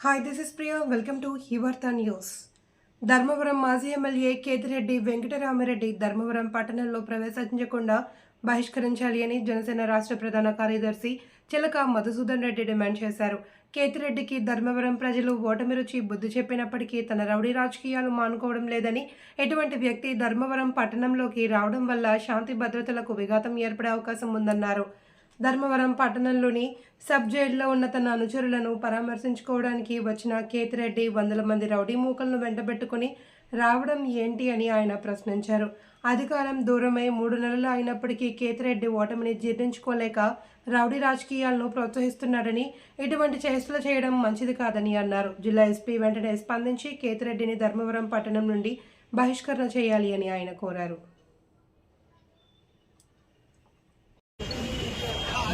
Hi this is Priya welcome to హివర్త news Dharmavaram మాజీ MLA Kethireddy Venkatarami Reddy Dharmavaram పట్టణంలో ప్రవేశించకుండా బహిష్కరించాలి అని జనసేన రాష్ట్ర ప్రధాన కార్యదర్శి చిలక మధుసూదన్ రెడ్డి డిమాండ్ చేశారు. కేతిరెడ్డికి ధర్మవరం ప్రజలు ఓటమి రుచి బుద్ధి చెప్పినప్పటికీ తన రౌడీ రాజకీయాలు మానుకోవడం లేదని ఎటువంటి వ్యక్తి ధర్మవరం పట్టణంలోకి రావడం వల్ల శాంతి భద్రతలకు విఘాతం ఏర్పడే అవకాశం ఉందన్నారు. ధర్మవరం పట్టణంలోని సబ్ జైల్లో ఉన్న తన అనుచరులను పరామర్శించుకోవడానికి వచ్చిన కేతిరెడ్డి వందల మంది రౌడీ మూకలను వెంటబెట్టుకుని రావడం ఏంటి అని ఆయన ప్రశ్నించారు. అధికారం దూరమై మూడు నెలలు అయినప్పటికీ కేతిరెడ్డి ఓటమిని జీర్ణించుకోలేక రౌడీ రాజకీయాలను ప్రోత్సహిస్తున్నాడని ఇటువంటి చేష్టలు చేయడం మంచిది కాదని అన్నారు. జిల్లా ఎస్పీ వెంటనే స్పందించి కేతిరెడ్డిని ధర్మవరం పట్టణం నుండి బహిష్కరణ చేయాలి అని ఆయన కోరారు.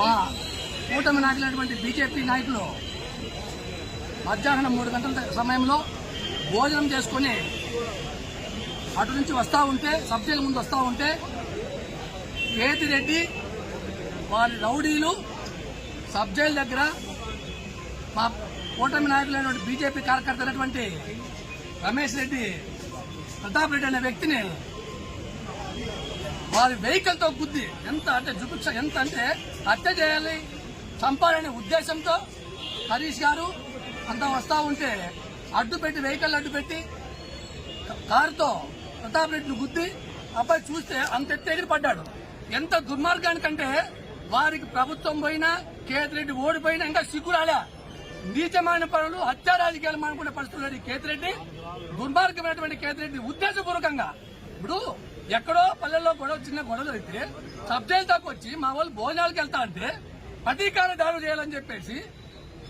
మా కూటమి నాయకులైనటువంటి బీజేపీ నాయకులు మధ్యాహ్నం మూడు గంటల సమయంలో భోజనం చేసుకుని అటు నుంచి వస్తూ ఉంటే సబ్ జైలు ముందు వస్తూ ఉంటే కేతిరెడ్డి వారి రౌడీలు సబ్ జైలు దగ్గర మా కూటమి నాయకులైనటువంటి బీజేపీ కార్యకర్త అయినటువంటి రమేష్ రెడ్డి ప్రతాప్ రెడ్డి అనే వ్యక్తిని వారి వెహికల్తో గుద్ది. ఎంత అంటే జుగుప్స ఎంత అంటే హత్య చేయాలి చంపాలనే ఉద్దేశంతో హరీష్ గారు అంత వస్తూ ఉంటే అడ్డు పెట్టి వెహికల్ అడ్డు పెట్టి కారుతో ప్రతాప్ రెడ్డిని గుద్ది అబ్బాయి చూస్తే అంత ఎత్తు పడ్డాడు. ఎంత దుర్మార్గానికంటే వారికి ప్రభుత్వం పోయినా కేతిరెడ్డి ఓడిపోయినా ఇంకా సిగ్గురాలే. నీచమైన పనులు హత్యా రాజకీయాలు మానుకునే పరిస్థితులు కేతిరెడ్డి దుర్మార్గమైనటువంటి కేతిరెడ్డి ఉద్దేశపూర్వకంగా ఇప్పుడు ఎక్కడో పల్లెల్లో గొడవ చిన్న గొడవలు అయితే సబ్జెక్ట్ దాకా వచ్చి మా వాళ్ళు భోజనాలకు వెళ్తా అంటే ప్రతీకార దాడు చేయాలని చెప్పేసి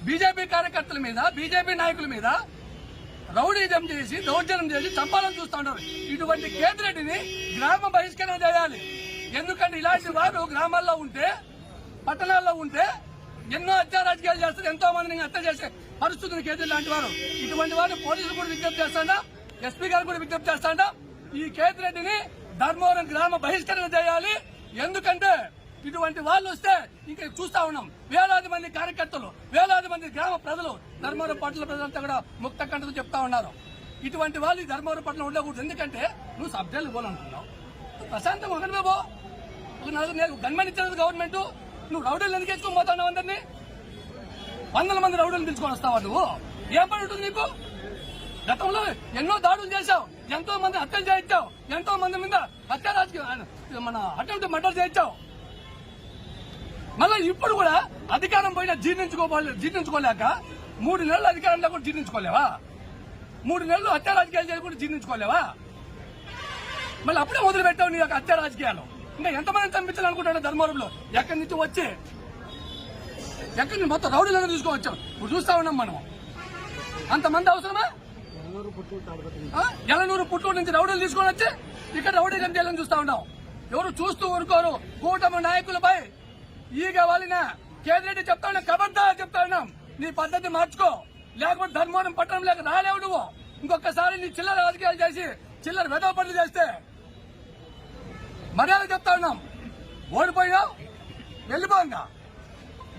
బీజేపీ కార్యకర్తల మీద బీజేపీ నాయకుల మీద రౌడీజం చేసి దౌర్జన్యం చేసి చంపాలని చూస్తూ ఉంటారు ఇటువంటి కేతిరెడ్డిని గ్రామ బహిష్కరణ చేయాలి. ఎందుకంటే ఇలాంటి వారు గ్రామాల్లో ఉంటే పట్టణాల్లో ఉంటే ఎన్నో హత్యా రాజకీయాలు చేస్తారు ఎంతో మందిని హత్య చేసే పరిస్థితులు కేతులు లాంటి వారు. ఇటువంటి వారు పోలీసులు కూడా విజ్ఞప్తి చేస్తాడా ఎస్పీ గారు కూడా విజ్ఞప్తి చేస్తాడా ఈ కేతిరెడ్డిని ధర్మవరం గ్రామ బహిష్కరణ చేయాలి. ఎందుకంటే ఇటువంటి వాళ్ళు వస్తే ఇంకా చూస్తా ఉన్నాం. వేలాది మంది కార్యకర్తలు వేలాది మంది గ్రామ ప్రజలు ధర్మవరం పట్ల ప్రజలంతా కూడా ముక్త కంటతో చెప్తా ఉన్నారు. ఇటువంటి వాళ్ళు ధర్మవరం పట్ల ఉండకూడదు. ఎందుకంటే నువ్వు సబ్జెక్టులు పోవాలనుకున్నావు ప్రశాంతం ఒకటి బాబు ఒక నాలుగు నేను గన్మెన్ ఇచ్చేది గవర్నమెంట్. నువ్వు రౌడీలు ఎందుకు ఎత్తుకొని పోతున్నావు అందరినీ? వందల మంది రౌడీలు పిలుచుకొని వస్తావా నువ్వు? ఏం పని ఉంటుంది నీకు? గతంలో ఎన్నో దాడులు చేశావు. ఎంతో మంది హత్యలు చేయించావు. ఎంతో మంది మీద హత్య రాజకీయ మన అటెంప్ట్ మర్డర్ చేయించావు. మళ్ళీ ఇప్పుడు కూడా అధికారం పోయినా జీర్ణించుకోవాలి జీర్ణించుకోలేక మూడు నెలలు అధికారంలో కూడా జీర్ణించుకోలేవా? మూడు నెలలు అత్యారాజకీయాలు చేయకుండా జీర్ణించుకోలేవా? మళ్ళీ అప్పుడే వదిలిపెట్టావు నీ యొక్క హత్య రాజకీయాలు. ఇంకా ఎంతమంది చంపించాలనుకుంటాడు ధర్మవరంలో? ఎక్కడి నుంచి వచ్చి? ఎక్కడి నుంచి మొత్తం రౌడీలను తీసుకువచ్చాం ఇప్పుడు చూస్తా ఉన్నాం మనం అంతమంది అవసరమా? ఎలనూరు పుట్టూరు నుంచి. రౌడీలు తీసుకొని వచ్చి ఇక్కడ రౌడీ గంటలను చూస్తా ఉన్నాం. ఎవరు చూస్తూ ఊరుకోరు. కూటమి నాయకులపై ఈగ వాలిన కేదిరెడ్డి చెప్తా ఉన్నా కబడ్డా చెప్తా ఉన్నాం. నీ పద్ధతి మార్చుకో. లేకపోతే ధర్మవరం పట్టణం లేక రాలేవు నువ్వు. ఇంకొకసారి నీ చిల్లర రాజకీయాలు చేసి చిల్లర వెదవ పనులు చేస్తే మర్యాద చెప్తా ఉన్నాం. ఓడిపోయావు వెళ్ళిపోంగా.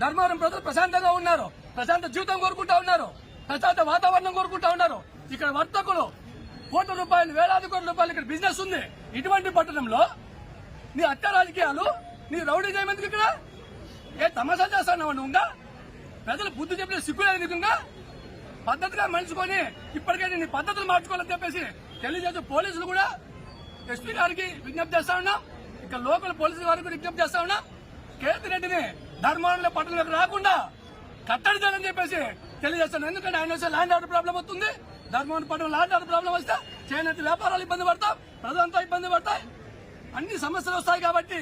ధర్మవరం ప్రజలు ప్రశాంతంగా ఉన్నారు. ప్రశాంత జీవితం కోరుకుంటా ఉన్నారు. ప్రశాంత వాతావరణం కోరుకుంటా ఉన్నారు. ఇక్కడ వర్తకులు కోట్ల రూపాయలు వేలాది కోట్ల రూపాయలు ఇక్కడ బిజినెస్ ఉంది. ఇటువంటి పట్టణంలో నీ హత్య రాజకీయాలు నీ రౌడీ చేయమందుకు ఇక్కడ? ఏ తమాషా చేస్తాను నువ్వు ఇంకా? ప్రజలు బుద్ధి చెప్పిన సిగ్గులేదు పద్ధతిగా మలుచుకొని ఇప్పటికే నీ పద్ధతులు మార్చుకోవాలని చెప్పేసి తెలియజేసే పోలీసులు కూడా ఎస్పీ గారికి విజ్ఞప్తి చేస్తా ఉన్నాం. ఇక్కడ లోకల్ పోలీసుల వారికి కూడా విజ్ఞప్తి చేస్తా ఉన్నాం. కేతిరెడ్డిని ధర్మవరంలో పట్టణంలోకి రాకుండా కట్టడి చేయాలని చెప్పేసి తెలియజేస్తాను. ఎందుకంటే ఆయన వస్తే ల్యాండ్ ఆర్డర్ ప్రాబ్లం వస్తుంది. ధర్మవరం పట్టణం లాంటి ప్రాబ్లం వస్తే చేనేత వ్యాపారాలు ఇబ్బంది పడతాం ప్రజలంతా ఇబ్బంది పడతాయి. అన్ని సమస్యలు వస్తాయి కాబట్టి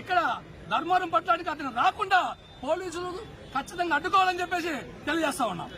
ఇక్కడ ధర్మవరం పట్టడానికి అతను రాకుండా పోలీసులు ఖచ్చితంగా అడ్డుకోవాలని చెప్పేసి తెలియజేస్తా ఉన్నాం.